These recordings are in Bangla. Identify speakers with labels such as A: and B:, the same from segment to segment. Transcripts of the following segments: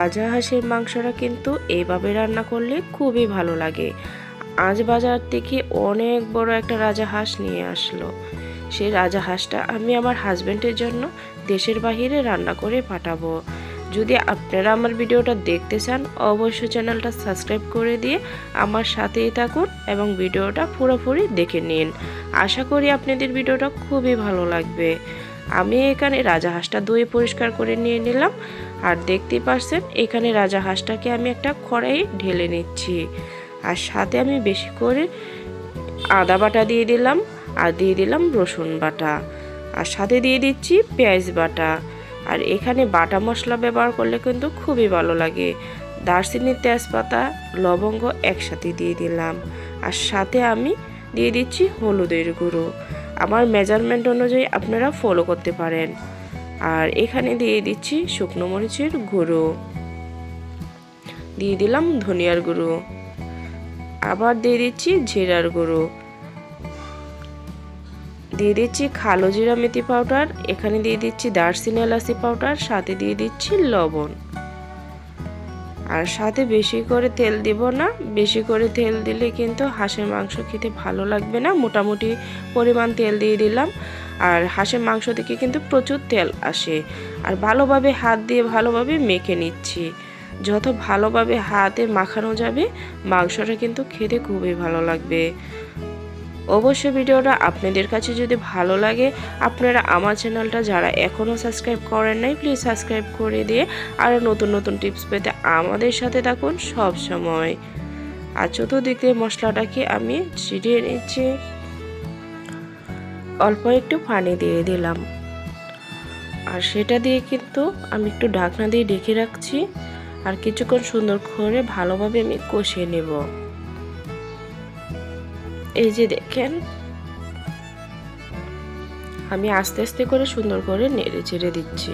A: রাজা হাঁসের মাংসটা কিন্তু এইভাবে রান্না করলে খুবই ভালো লাগে। আজ বাজার থেকে অনেক বড় একটা রাজা হাঁস নিয়ে আসলো। সেই রাজা হাঁসটা আমি আমার হাজব্যান্ডের জন্য দেশের বাহিরে রান্না করে পাঠাবো। যদি আপনারা আমার ভিডিওটা দেখতে চান, অবশ্যই চ্যানেলটা সাবস্ক্রাইব করে দিয়ে আমার সাথেই থাকুন এবং ভিডিওটা পুরোপুরি দেখে নিন। আশা করি আপনাদের ভিডিওটা খুবই ভালো লাগবে। আমি এখানে রাজা হাঁসটা ধুয়ে পরিষ্কার করে নিয়ে নিলাম। আর দেখতে পারছেন, এখানে রাজা হাঁসটাকে আমি একটা কড়াই ঢেলে নিচ্ছি। আর সাথে আমি বেশি করে আদা বাটা দিয়ে দিলাম, আর দিয়ে দিলাম রসুন বাটা। আর সাথে দিয়ে দিচ্ছি পেঁয়াজ বাটা। আর এখানে বাটা মশলা ব্যবহার করলে কিন্তু খুবই ভালো লাগে। দারচিনি তেজপাতা, লবঙ্গ একসাথে দিয়ে দিলাম। আর সাথে আমি দিয়ে দিচ্ছি হলুদের গুঁড়ো। আমার মেজারমেন্ট অনুযায়ী আপনারা ফলো করতে পারেন। আর এখানে দিয়ে দিচ্ছি শুকনো মরিচের গুঁড়ো। দিয়ে দিলাম ধনিয়ার গুঁড়ো। আবার দিয়ে দিচ্ছি জিরার গুঁড়ো। দিয়ে দিচ্ছি খালো জিরা মেথি পাউডার। এখানে দিয়ে দিচ্ছি দারচিনি এলাচি পাউডার। সাথে দিয়ে দিচ্ছি লবণ। আর সাথে বেশি করে তেল দিব না। বেশি করে তেল দিলে কিন্তু হাঁসের মাংস খেতে ভালো লাগবে না। মোটামুটি পরিমাণ তেল দিয়ে দিলাম। আর হাঁসের মাংস থেকে কিন্তু প্রচুর তেল আসে। আর ভালোভাবে হাত দিয়ে ভালোভাবে মেখে নিচ্ছি। যত ভালোভাবে হাতে মাখানো যাবে, মাংসটা কিন্তু খেতে খুবই ভালো লাগবে। অবশ্যই ভিডিওটা আপনাদের কাছে যদি ভালো লাগে, আপনারা আমার চ্যানেলটা যারা এখনও সাবস্ক্রাইব করেন নাই প্লিজ সাবস্ক্রাইব করে দিয়ে আরও নতুন নতুন টিপস পেতে আমাদের সাথে থাকুন সব সময়। আর চতুর্দিক দিয়ে মশলাটাকে আমি ছিটিয়ে নিচ্ছি। অল্প একটু পানি দিয়ে দিলাম। আর সেটা দিয়ে কিন্তু আমি একটু ঢাকনা দিয়ে ঢেকে রাখছি। আর কিছুক্ষণ সুন্দর করে ভালোভাবে আমি কষিয়ে নেব। এই যে দেখেন। আমি আস্তে আস্তে করে সুন্দর করে নেড়ে চেড়ে দিচ্ছি।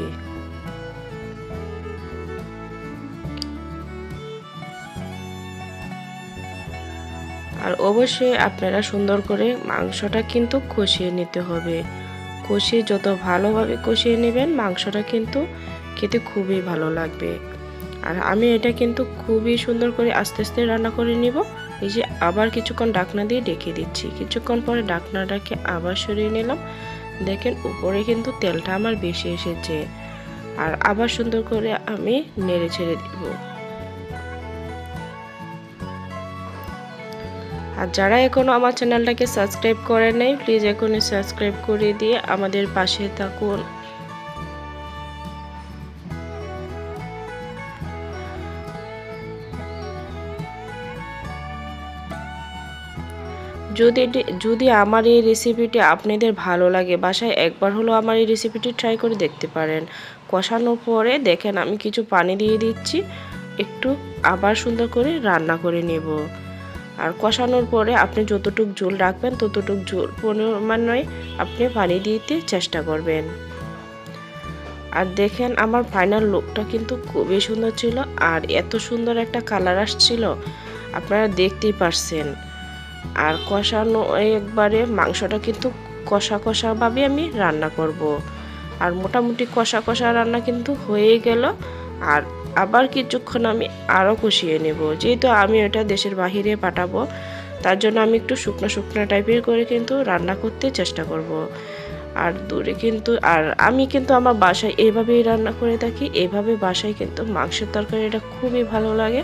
A: আর অবশ্যই আপনারা সুন্দর করে মাংসটা কিন্তু কষিয়ে নিতে হবে। কষিয়ে যত ভালোভাবে কষিয়ে নেবেন, মাংসটা কিন্তু খেতে খুবই ভালো লাগবে। আর আমি এটা কিন্তু খুবই সুন্দর করে আস্তে আস্তে রান্না করে নিব। এই যে আবার কিছুক্ষণ ডাকনা দিয়ে ডেকে দিচ্ছি। কিছুক্ষণ পরে ডাকনাটাকে আবার সরিয়ে নিলাম। দেখেন উপরে কিন্তু তেলটা আমার বেশি এসেছে। আর আবার সুন্দর করে আমি নেড়ে ছেড়ে দিব। আর যারা এখনও আমার চ্যানেলটাকে সাবস্ক্রাইব করে নাই, প্লিজ এখনই সাবস্ক্রাইব করে দিয়ে আমাদের পাশে থাকুন। যদি যদি আমার এই রেসিপিটি আপনাদের ভালো লাগে, বাসায় একবার হলো আমার এই রেসিপিটি ট্রাই করে দেখতে পারেন। কষানোর পরে দেখেন আমি কিছু পানি দিয়ে দিচ্ছি, একটু আবার সুন্দর করে রান্না করে নেব। আর কষানোর পরে আপনি যতটুক ঝোল রাখবেন, ততটুক ঝোল পরিমাণে আপনি পানি দিতে চেষ্টা করবেন। আর দেখেন আমার ফাইনাল লুকটা কিন্তু খুবই সুন্দর ছিল, আর এত সুন্দর একটা কালার আসছিল, আপনারা দেখতেই পারছেন। আর কষানো একবারে মাংসটা কিন্তু কষা কষাভাবে আমি রান্না করব। আর মোটামুটি কষা কষা রান্না কিন্তু হয়ে গেল আর আবার কিছুক্ষণ আমি আরও কষিয়ে নেব যেহেতু আমি ওটা দেশের বাহিরে পাঠাবো, তার জন্য আমি একটু শুকনো শুকনো টাইপের করে কিন্তু রান্না করতে চেষ্টা করব। আর দূরে কিন্তু, আর আমি কিন্তু আমার বাসায় এভাবেই রান্না করে থাকি, এভাবে বাসায় কিন্তু মাংসের তরকারিটা খুবই ভালো লাগে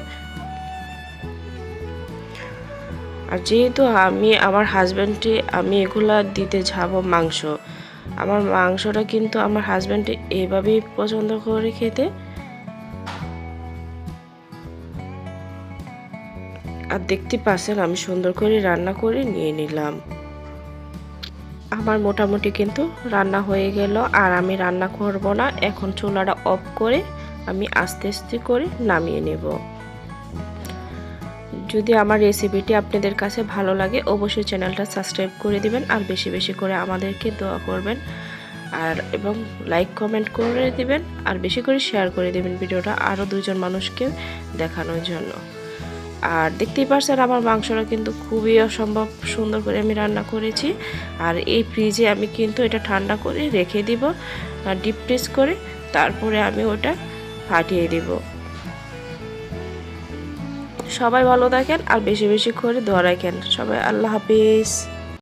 A: আর যেহেতু আমি, আমার হাজব্যান্ডে আমি এগুলা দিতে যাব মাংস, আমার মাংসটা কিন্তু আমার হাজব্যান্ডে এইভাবেই পছন্দ করে খেতে। আর দেখতে পাচ্ছেন, আমি সুন্দর করে রান্না করে নিয়ে নিলাম। আমার মোটামুটি কিন্তু রান্না হয়ে গেল, আর আমি রান্না করব না, এখন চুলাটা অফ করে আমি আস্তে আস্তে করে নামিয়ে নেব। যদি আমার রেসিপিটি আপনাদের কাছে ভালো লাগে, অবশ্যই চ্যানেলটা সাবস্ক্রাইব করে দিবেন আর বেশি বেশি করে আমাদেরকে দোয়া করবেন। আর এবং লাইক কমেন্ট করে দিবেন আর বেশি করে শেয়ার করে দেবেন ভিডিওটা আরও দুজন মানুষকে দেখানোর জন্য। আর দেখতেই পারছেন আমার মাংসটা কিন্তু খুবই অসম্ভব সুন্দর করে আমি রান্না করেছি। আর এই ফ্রিজে আমি কিন্তু এটা ঠান্ডা করে রেখে দিব ডিপ ফ্রিজ করে তারপরে আমি ওটা ফাটিয়ে দিব। সবাই ভালো থাকেন আর বেশি বেশি করে দোয়া রাখেন। সবাই আল্লাহ হাফিজ।